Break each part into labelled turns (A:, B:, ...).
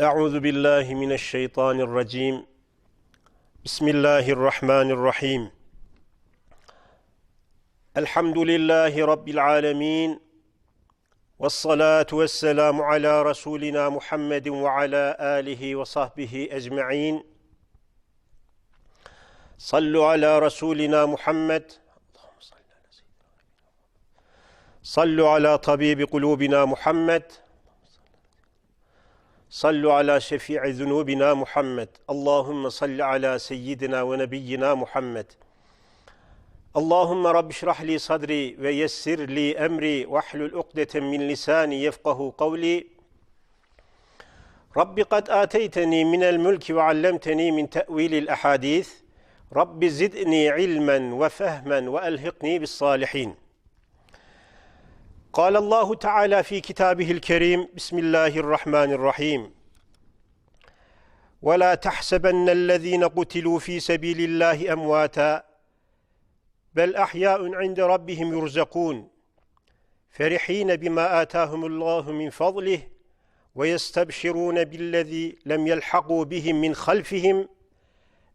A: أعوذ بالله من الشيطان الرجيم. بسم الله الرحمن الرحيم. الحمد لله رب العالمين والصلاة والسلام على رسولنا محمد وعلى آله وصحبه أجمعين. صلوا على رسولنا محمد. صلوا على طبيب قلوبنا محمد. صلوا على شفيع ذنوبنا محمد. اللهم صل على سيدنا ونبينا محمد. اللهم رب اشرح لي صدري ويسر لي أمري واحلل عقدة من لساني يفقه قولي. رب قد آتيتني من الملك وعلمتني من تأويل الأحاديث. رب زدني علما وفهما وألحقني بالصالحين. قال الله تعالى في كتابه الكريم بسم الله الرحمن الرحيم. ولا تحسبن الذين قتلوا في سبيل الله أمواتا بل أحياء عند ربهم يرزقون فرحين بما آتاهم الله من فضله ويستبشرون بالذي لم يلحقوا بهم من خلفهم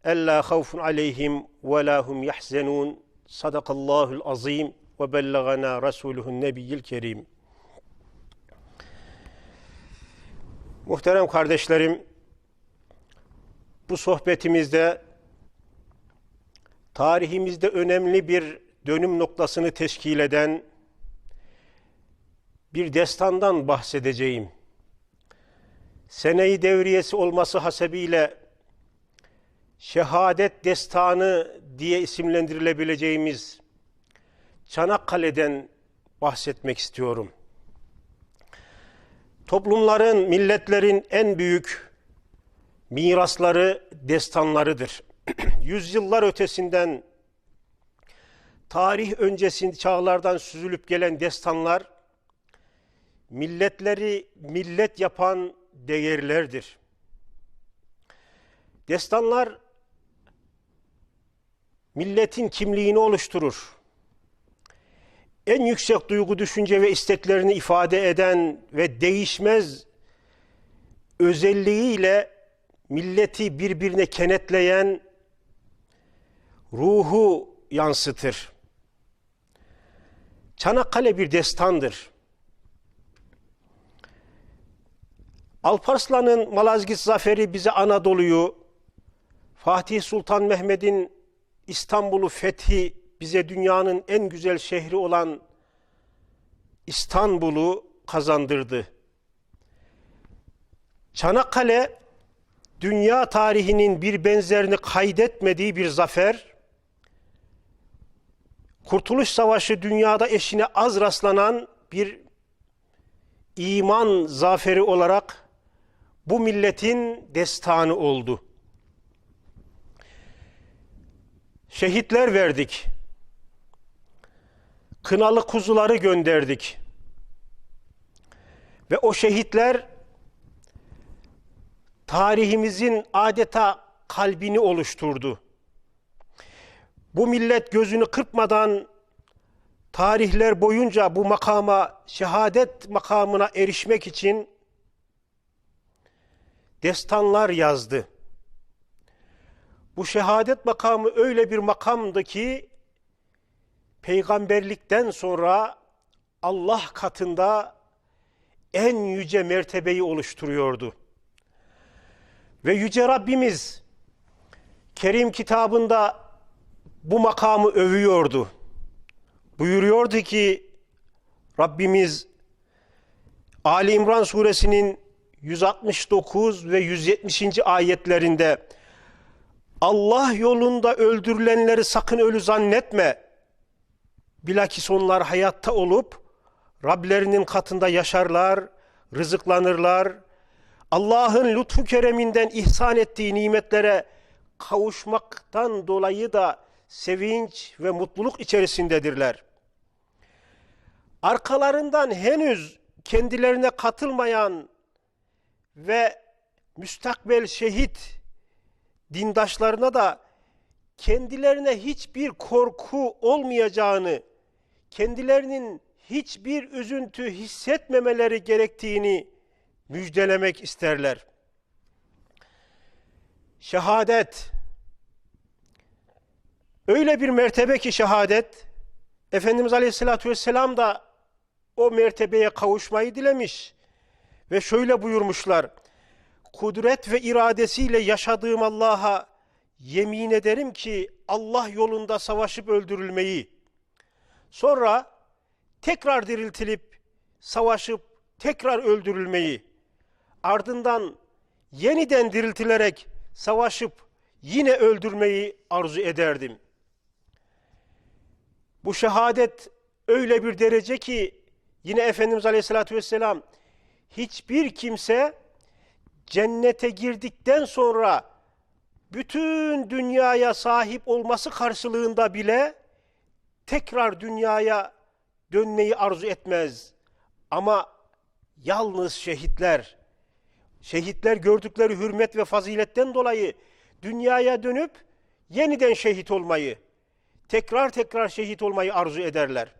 A: ألا خوف عليهم ولا هم يحزنون. صدق الله العظيم. Ve bellagana Resuluhun Nebiyyil Kerim. Muhterem kardeşlerim, bu sohbetimizde tarihimizde önemli bir dönüm noktasını teşkil eden bir destandan bahsedeceğim. Seneyi devriyesi olması hasebiyle şehadet destanı diye isimlendirilebileceğimiz Çanakkale'den bahsetmek istiyorum. Toplumların, milletlerin en büyük mirasları destanlarıdır. Yüzyıllar ötesinden, tarih öncesinde çağlardan süzülüp gelen destanlar, milletleri millet yapan değerlerdir. Destanlar, milletin kimliğini oluşturur en yüksek duygu, düşünce ve isteklerini ifade eden ve değişmez özelliğiyle milleti birbirine kenetleyen ruhu yansıtır. Çanakkale bir destandır. Alparslan'ın Malazgirt zaferi bize Anadolu'yu, Fatih Sultan Mehmet'in İstanbul'u fethi bize dünyanın en güzel şehri olan İstanbul'u kazandırdı. Çanakkale dünya tarihinin bir benzerini kaydetmediği bir zafer. Kurtuluş Savaşı dünyada eşine az rastlanan bir iman zaferi olarak bu milletin destanı oldu. Şehitler verdik kınalı kuzuları gönderdik. Ve o şehitler tarihimizin adeta kalbini oluşturdu. Bu millet gözünü kırpmadan tarihler boyunca bu makama, şehadet makamına erişmek için destanlar yazdı. Bu şehadet makamı öyle bir makamdı ki peygamberlikten sonra Allah katında en yüce mertebeyi oluşturuyordu. Ve yüce Rabbimiz Kerim kitabında bu makamı övüyordu. Buyuruyordu ki Rabbimiz Ali İmran suresinin 169 ve 170. ayetlerinde Allah yolunda öldürülenleri sakın ölü zannetme. Bilakis onlar hayatta olup Rablerinin katında yaşarlar, rızıklanırlar. Allah'ın lütfu kereminden ihsan ettiği nimetlere kavuşmaktan dolayı da sevinç ve mutluluk içerisindedirler. Arkalarından henüz kendilerine katılmayan ve müstakbel şehit dindaşlarına da kendilerine hiçbir korku olmayacağını kendilerinin hiçbir üzüntü hissetmemeleri gerektiğini müjdelemek isterler. Şehadet öyle bir mertebe ki şehadet Efendimiz Aleyhisselatü Vesselam da o mertebeye kavuşmayı dilemiş. Ve şöyle buyurmuşlar. Kudret ve iradesiyle yaşadığım Allah'a yemin ederim ki Allah yolunda savaşıp öldürülmeyi, sonra tekrar diriltilip savaşıp tekrar öldürülmeyi, ardından yeniden diriltilerek savaşıp yine öldürmeyi arzu ederdim. Bu şehadet öyle bir derece ki yine Efendimiz Aleyhisselatü Vesselam hiçbir kimse cennete girdikten sonra bütün dünyaya sahip olması karşılığında bile tekrar dünyaya dönmeyi arzu etmez. Ama yalnız şehitler, şehitler gördükleri hürmet ve faziletten dolayı dünyaya dönüp yeniden şehit olmayı, tekrar tekrar şehit olmayı arzu ederler.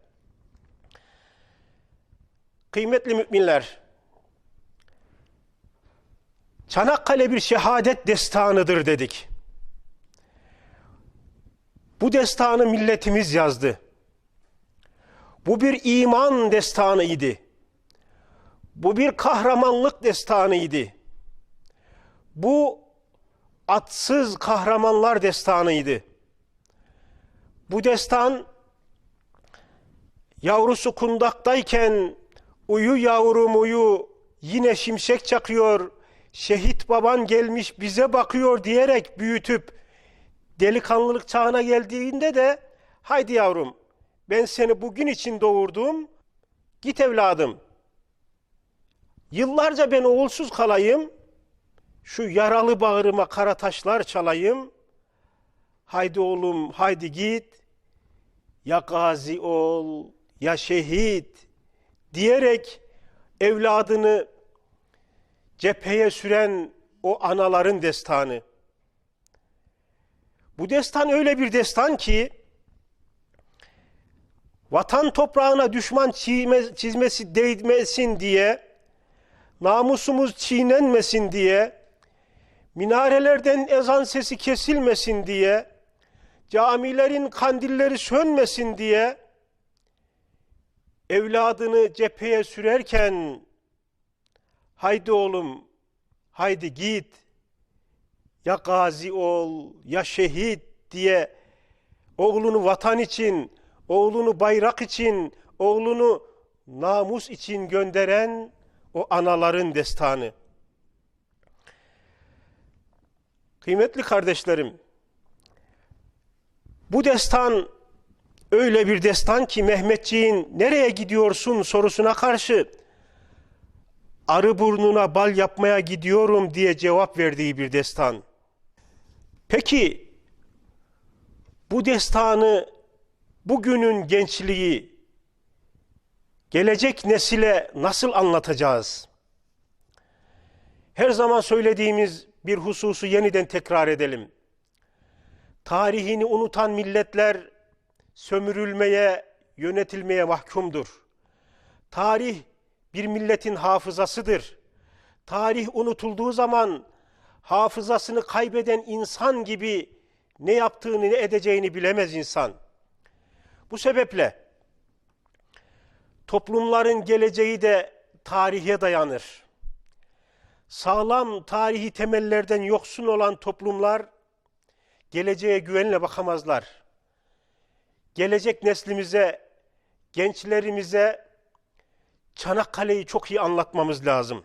A: Kıymetli müminler, Çanakkale bir şehadet destanıdır dedik. Bu destanı milletimiz yazdı. Bu bir iman destanıydı. Bu bir kahramanlık destanıydı. Bu atsız kahramanlar destanıydı. Bu destan yavrusu kundaktayken uyu yavrum uyu yine şimşek çakıyor şehit baban gelmiş bize bakıyor diyerek büyütüp delikanlılık çağına geldiğinde de haydi yavrum ben seni bugün için doğurdum. Git evladım. Yıllarca ben oğulsuz kalayım. Şu yaralı bağrıma kara taşlar çalayım. Haydi oğlum haydi git. Ya gazi ol ya şehit diyerek evladını cepheye süren o anaların destanı. Bu destan öyle bir destan ki vatan toprağına düşman çiğme, çizmesi değmesin diye namusumuz çiğnenmesin diye minarelerden ezan sesi kesilmesin diye camilerin kandilleri sönmesin diye evladını cepheye sürerken haydi oğlum haydi git ya gazi ol ya şehit diye oğlunu vatan için oğlunu bayrak için oğlunu namus için gönderen o anaların destanı kıymetli kardeşlerim bu destan öyle bir destan ki Mehmetçiğin nereye gidiyorsun sorusuna karşı arı burnuna bal yapmaya gidiyorum diye cevap verdiği bir destan. Peki bu destanı bugünün gençliği gelecek nesile nasıl anlatacağız? Her zaman söylediğimiz bir hususu yeniden tekrar edelim. Tarihini unutan milletler sömürülmeye, yönetilmeye mahkumdur. Tarih bir milletin hafızasıdır. Tarih unutulduğu zaman hafızasını kaybeden insan gibi ne yaptığını ne edeceğini bilemez insan. Bu sebeple toplumların geleceği de tarihe dayanır. Sağlam tarihi temellerden yoksun olan toplumlar geleceğe güvenle bakamazlar. Gelecek neslimize, gençlerimize Çanakkale'yi çok iyi anlatmamız lazım.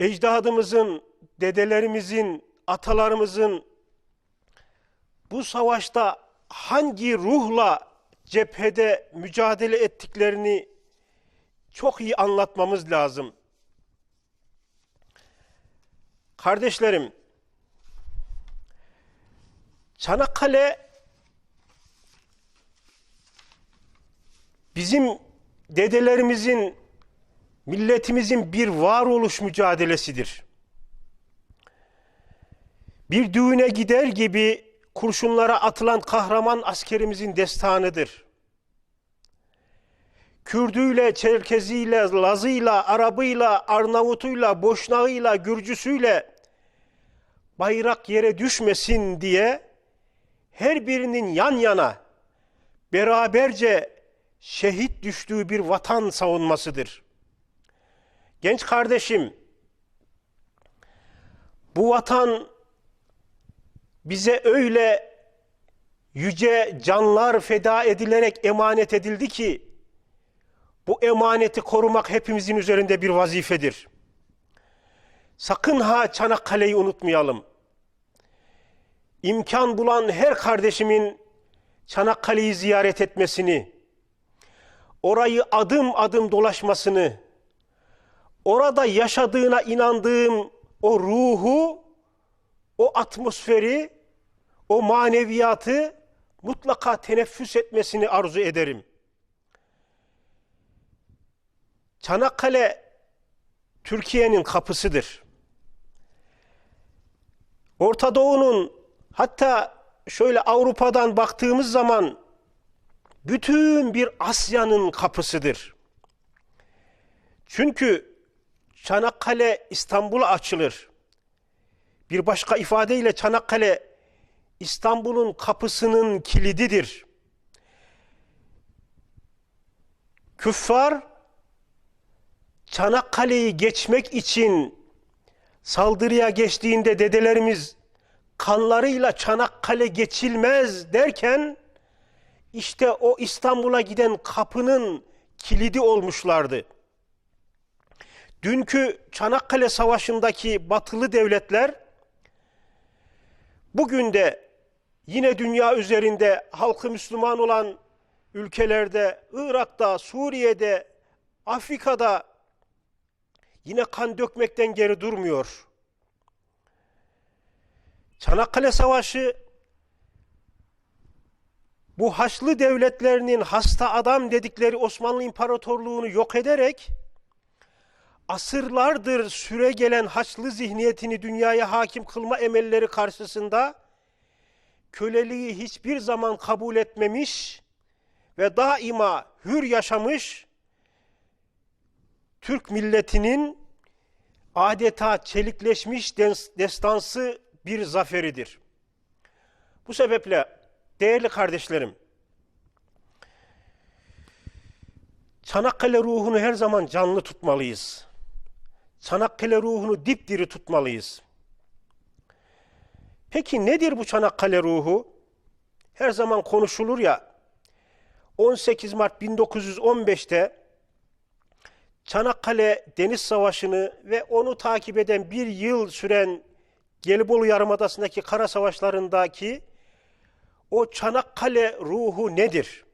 A: Ecdadımızın, dedelerimizin, atalarımızın bu savaşta hangi ruhla cephede mücadele ettiklerini çok iyi anlatmamız lazım. Kardeşlerim, Çanakkale bizim dedelerimizin, milletimizin bir varoluş mücadelesidir. Bir düğüne gider gibi kurşunlara atılan kahraman askerimizin destanıdır. Kürdüyle, Çerkeziyle, Lazıyla, Arabıyla, Arnavutuyla, Boşnağıyla, Gürcüsüyle bayrak yere düşmesin diye her birinin yan yana beraberce şehit düştüğü bir vatan savunmasıdır. Genç kardeşim, bu vatan bize öyle yüce canlar feda edilerek emanet edildi ki bu emaneti korumak hepimizin üzerinde bir vazifedir. Sakın ha Çanakkale'yi unutmayalım. İmkan bulan her kardeşimin Çanakkale'yi ziyaret etmesini, orayı adım adım dolaşmasını, orada yaşadığına inandığım o ruhu, o atmosferi, o maneviyatı mutlaka teneffüs etmesini arzu ederim. Çanakkale Türkiye'nin kapısıdır. Orta Doğu'nun hatta şöyle Avrupa'dan baktığımız zaman bütün bir Asya'nın kapısıdır. Çünkü Çanakkale İstanbul'a açılır. Bir başka ifadeyle Çanakkale İstanbul'un kapısının kilididir. Küffar Çanakkale'yi geçmek için saldırıya geçtiğinde dedelerimiz kanlarıyla Çanakkale geçilmez derken işte o İstanbul'a giden kapının kilidi olmuşlardı. Dünkü Çanakkale Savaşı'ndaki batılı devletler bugün de yine dünya üzerinde halkı Müslüman olan ülkelerde, Irak'ta, Suriye'de, Afrika'da yine kan dökmekten geri durmuyor. Çanakkale Savaşı bu Haçlı devletlerinin hasta adam dedikleri Osmanlı İmparatorluğunu yok ederek asırlardır süre gelen Haçlı zihniyetini dünyaya hakim kılma emelleri karşısında köleliği hiçbir zaman kabul etmemiş ve daima hür yaşamış Türk milletinin adeta çelikleşmiş destansı bir zaferidir. Bu sebeple değerli kardeşlerim, Çanakkale ruhunu her zaman canlı tutmalıyız. Çanakkale ruhunu dipdiri tutmalıyız. Peki nedir bu Çanakkale ruhu? Her zaman konuşulur ya, 18 Mart 1915'te Çanakkale Deniz Savaşı'nı ve onu takip eden bir yıl süren Gelibolu Yarımadası'ndaki kara savaşlarındaki o Çanakkale ruhu nedir?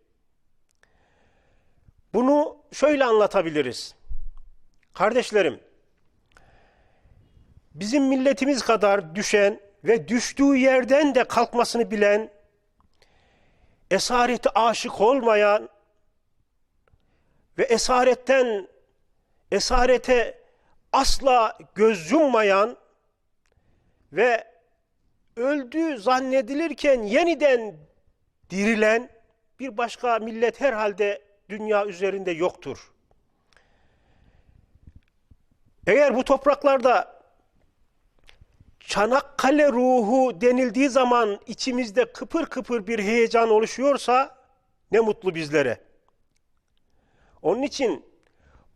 A: Bunu şöyle anlatabiliriz. Kardeşlerim, bizim milletimiz kadar düşen ve düştüğü yerden de kalkmasını bilen, esareti aşık olmayan ve esaretten esarete asla göz yummayan ve öldü zannedilirken yeniden dirilen bir başka millet herhalde dünya üzerinde yoktur. Eğer bu topraklarda Çanakkale ruhu denildiği zaman içimizde kıpır kıpır bir heyecan oluşuyorsa ne mutlu bizlere. Onun için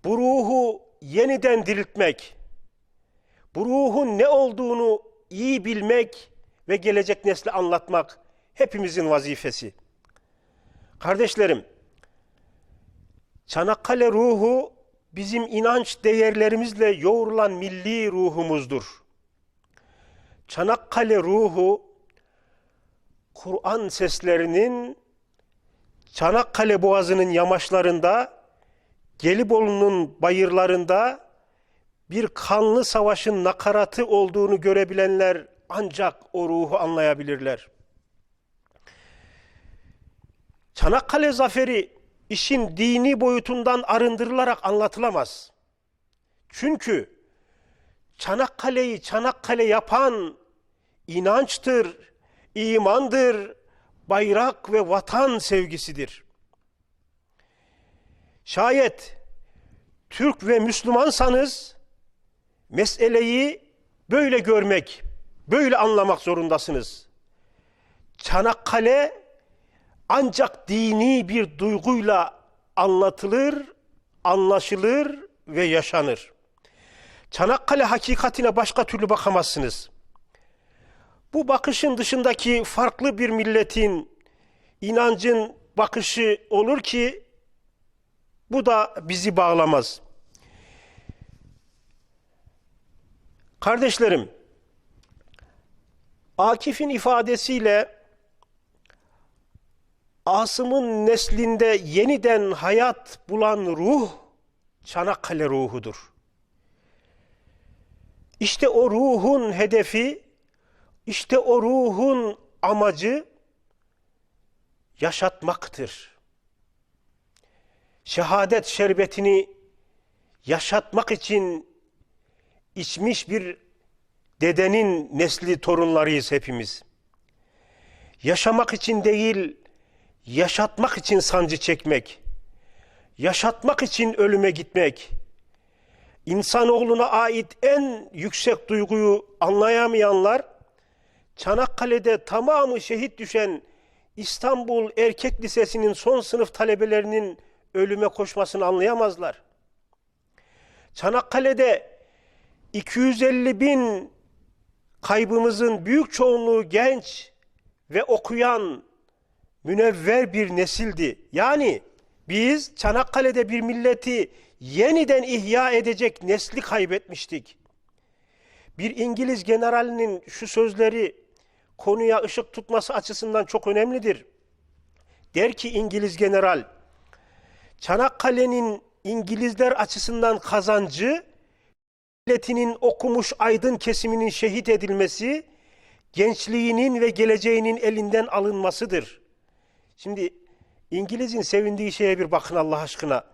A: bu ruhu yeniden diriltmek, bu ruhun ne olduğunu iyi bilmek ve gelecek nesle anlatmak hepimizin vazifesi. Kardeşlerim, Çanakkale ruhu bizim inanç değerlerimizle yoğrulan milli ruhumuzdur. Çanakkale ruhu Kur'an seslerinin Çanakkale Boğazı'nın yamaçlarında Gelibolu'nun bayırlarında bir kanlı savaşın nakaratı olduğunu görebilenler ancak o ruhu anlayabilirler. Çanakkale zaferi işin dini boyutundan arındırılarak anlatılamaz. Çünkü Çanakkale'yi Çanakkale yapan inançtır, imandır, bayrak ve vatan sevgisidir. Şayet Türk ve Müslümansanız meseleyi böyle görmek, böyle anlamak zorundasınız. Çanakkale ancak dini bir duyguyla anlatılır, anlaşılır ve yaşanır. Çanakkale hakikatine başka türlü bakamazsınız. Bu bakışın dışındaki farklı bir milletin inancın bakışı olur ki bu da bizi bağlamaz. Kardeşlerim, Akif'in ifadesiyle Asım'ın neslinde yeniden hayat bulan ruh Çanakkale ruhudur. İşte o ruhun hedefi, işte o ruhun amacı yaşatmaktır. Şehadet şerbetini yaşatmak için içmiş bir dedenin nesli torunlarıyız hepimiz. Yaşamak için değil, yaşatmak için sancı çekmek, yaşatmak için ölüme gitmek, insanoğluna ait en yüksek duyguyu anlayamayanlar, Çanakkale'de tamamı şehit düşen İstanbul Erkek Lisesi'nin son sınıf talebelerinin ölüme koşmasını anlayamazlar. Çanakkale'de 250 bin kaybımızın büyük çoğunluğu genç ve okuyan münevver bir nesildi. Yani biz Çanakkale'de bir milleti yeniden ihya edecek nesli kaybetmiştik. Bir İngiliz generalinin şu sözleri konuya ışık tutması açısından çok önemlidir. Der ki İngiliz general, Çanakkale'nin İngilizler açısından kazancı, milletinin okumuş aydın kesiminin şehit edilmesi, gençliğinin ve geleceğinin elinden alınmasıdır. Şimdi İngiliz'in sevindiği şeye bir bakın Allah aşkına.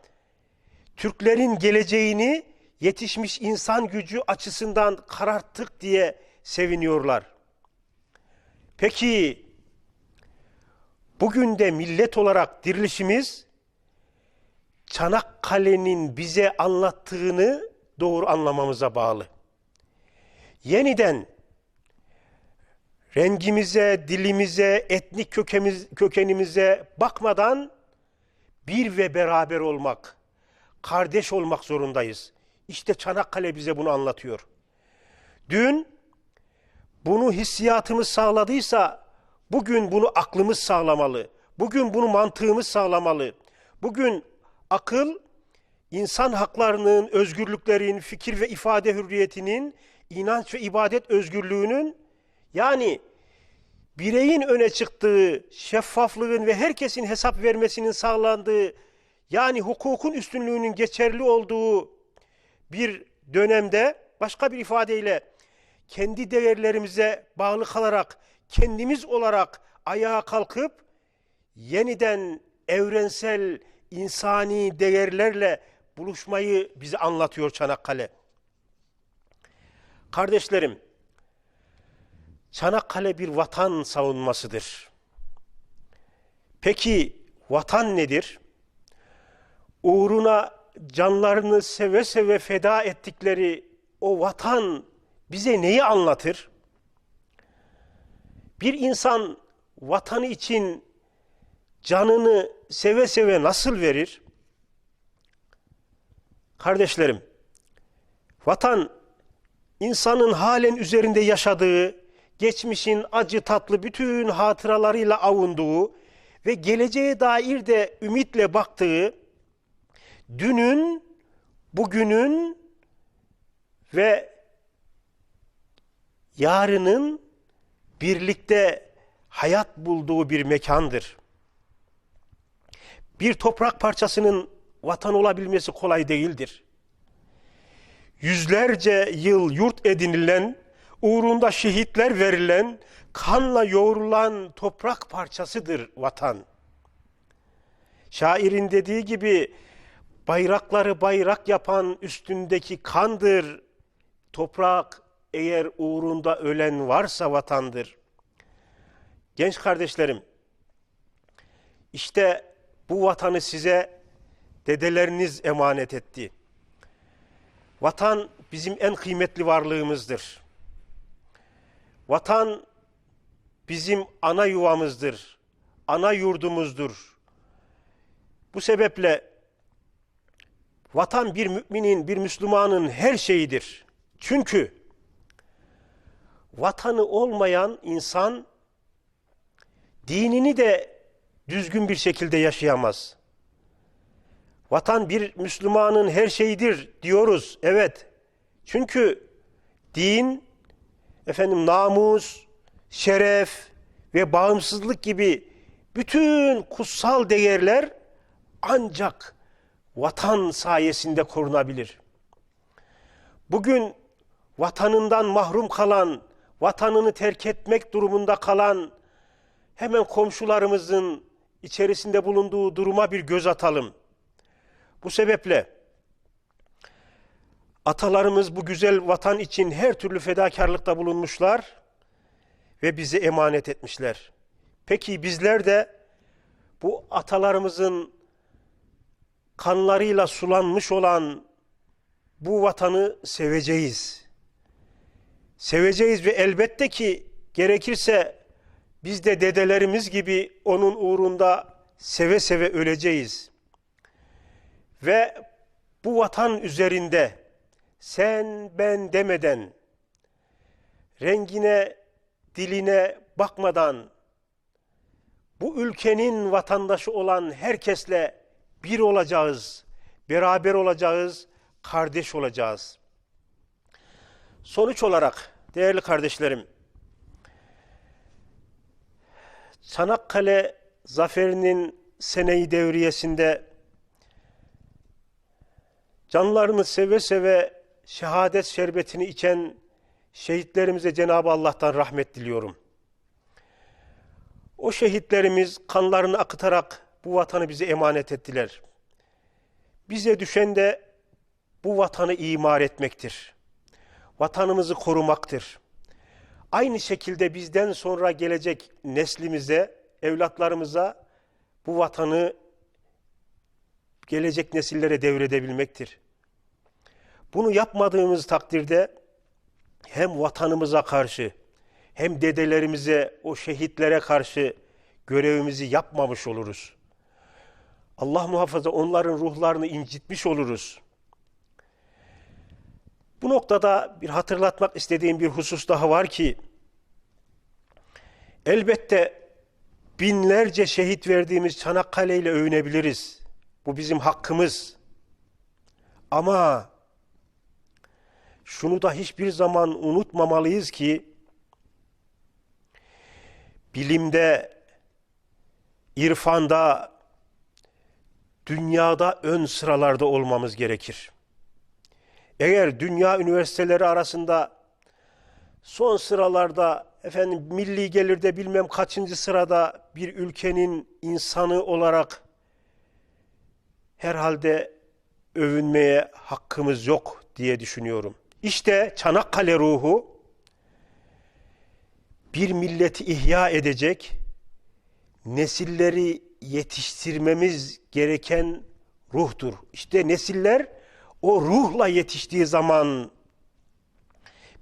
A: Türklerin geleceğini yetişmiş insan gücü açısından kararttık diye seviniyorlar. Peki bugün de millet olarak dirilişimiz Çanakkale'nin bize anlattığını doğru anlamamıza bağlı. Yeniden rengimize, dilimize, etnik kökemiz, kökenimize bakmadan bir ve beraber olmak, kardeş olmak zorundayız. İşte Çanakkale bize bunu anlatıyor. Dün bunu hissiyatımız sağladıysa bugün bunu aklımız sağlamalı. Bugün bunu mantığımız sağlamalı. Bugün akıl insan haklarının, özgürlüklerin, fikir ve ifade hürriyetinin, inanç ve ibadet özgürlüğünün yani bireyin öne çıktığı, şeffaflığın ve herkesin hesap vermesinin sağlandığı, yani hukukun üstünlüğünün geçerli olduğu bir dönemde başka bir ifadeyle kendi değerlerimize bağlı kalarak kendimiz olarak ayağa kalkıp yeniden evrensel insani değerlerle buluşmayı bize anlatıyor Çanakkale. Kardeşlerim, Çanakkale bir vatan savunmasıdır. Peki vatan nedir? Uğruna canlarını seve seve feda ettikleri o vatan bize neyi anlatır? Bir insan vatanı için canını seve seve nasıl verir? Kardeşlerim, vatan insanın halen üzerinde yaşadığı, geçmişin acı tatlı bütün hatıralarıyla avunduğu ve geleceğe dair de ümitle baktığı, dünün, bugünün ve yarının birlikte hayat bulduğu bir mekandır. Bir toprak parçasının vatan olabilmesi kolay değildir. Yüzlerce yıl yurt edinilen, uğrunda şehitler verilen, kanla yoğrulan toprak parçasıdır vatan. Şairin dediği gibi bayrakları bayrak yapan üstündeki kandır. Toprak eğer uğrunda ölen varsa vatandır. Genç kardeşlerim, işte bu vatanı size dedeleriniz emanet etti. Vatan bizim en kıymetli varlığımızdır. Vatan bizim ana yuvamızdır, ana yurdumuzdur. Bu sebeple vatan bir müminin, bir Müslümanın her şeyidir. Çünkü vatanı olmayan insan dinini de düzgün bir şekilde yaşayamaz. Vatan bir Müslümanın her şeyidir diyoruz. Evet. Çünkü din efendim namus, şeref ve bağımsızlık gibi bütün kutsal değerler ancak vatan sayesinde korunabilir. Bugün vatanından mahrum kalan, vatanını terk etmek durumunda kalan hemen komşularımızın içerisinde bulunduğu duruma bir göz atalım. Bu sebeple atalarımız bu güzel vatan için her türlü fedakarlıkta bulunmuşlar ve bize emanet etmişler. Peki bizler de bu atalarımızın kanlarıyla sulanmış olan bu vatanı seveceğiz. Seveceğiz ve elbette ki gerekirse biz de dedelerimiz gibi onun uğrunda seve seve öleceğiz. Ve bu vatan üzerinde sen ben demeden, rengine, diline bakmadan, bu ülkenin vatandaşı olan herkesle bir olacağız, beraber olacağız, kardeş olacağız. Sonuç olarak değerli kardeşlerim, Çanakkale zaferinin seneyi devriyesinde canlarını seve seve şehadet şerbetini içen şehitlerimize Cenab-ı Allah'tan rahmet diliyorum. O şehitlerimiz kanlarını akıtarak bu vatanı bize emanet ettiler. Bize düşen de bu vatanı imar etmektir. Vatanımızı korumaktır. Aynı şekilde bizden sonra gelecek neslimize, evlatlarımıza bu vatanı gelecek nesillere devredebilmektir. Bunu yapmadığımız takdirde hem vatanımıza karşı hem dedelerimize, o şehitlere karşı görevimizi yapmamış oluruz. Allah muhafaza onların ruhlarını incitmiş oluruz. Bu noktada bir hatırlatmak istediğim bir husus daha var ki elbette binlerce şehit verdiğimiz Çanakkale ile övünebiliriz. Bu bizim hakkımız. Ama şunu da hiçbir zaman unutmamalıyız ki bilimde, irfanda, dünyada ön sıralarda olmamız gerekir. Eğer dünya üniversiteleri arasında son sıralarda efendim milli gelirde bilmem kaçıncı sırada bir ülkenin insanı olarak herhalde övünmeye hakkımız yok diye düşünüyorum. İşte Çanakkale ruhu bir milleti ihya edecek, nesilleri yetiştirmemiz gereken ruhtur. İşte nesiller o ruhla yetiştiği zaman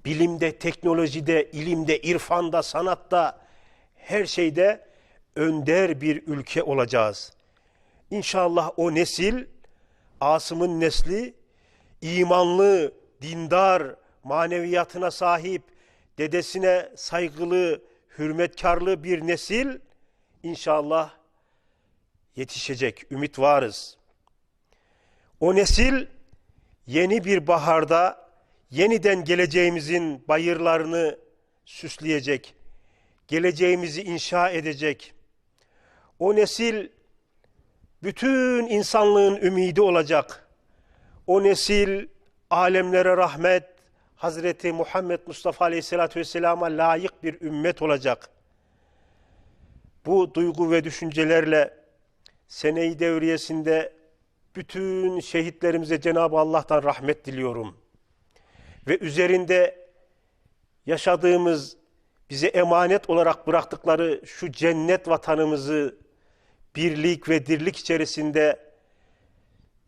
A: bilimde, teknolojide, ilimde, irfanda, sanatta, her şeyde önder bir ülke olacağız. İnşallah o nesil, Asım'ın nesli, imanlı, dindar, maneviyatına sahip, dedesine saygılı, hürmetkarlı bir nesil inşallah yetişecek. Ümit varız. O nesil yeni bir baharda yeniden geleceğimizin bayırlarını süsleyecek, geleceğimizi inşa edecek. O nesil bütün insanlığın ümidi olacak. O nesil alemlere rahmet, Hazreti Muhammed Mustafa Aleyhisselatü Vesselam'a layık bir ümmet olacak. Bu duygu ve düşüncelerle seneyi devriyesinde bütün şehitlerimize Cenab-ı Allah'tan rahmet diliyorum. Ve üzerinde yaşadığımız bize emanet olarak bıraktıkları şu cennet vatanımızı birlik ve dirlik içerisinde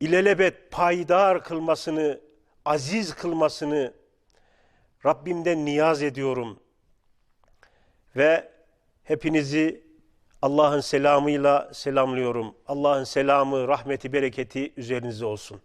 A: ilelebet payidar kılmasını, aziz kılmasını Rabbimden niyaz ediyorum. ve hepinizi Allah'ın selamıyla selamlıyorum. Allah'ın selamı, rahmeti, bereketi üzerinize olsun.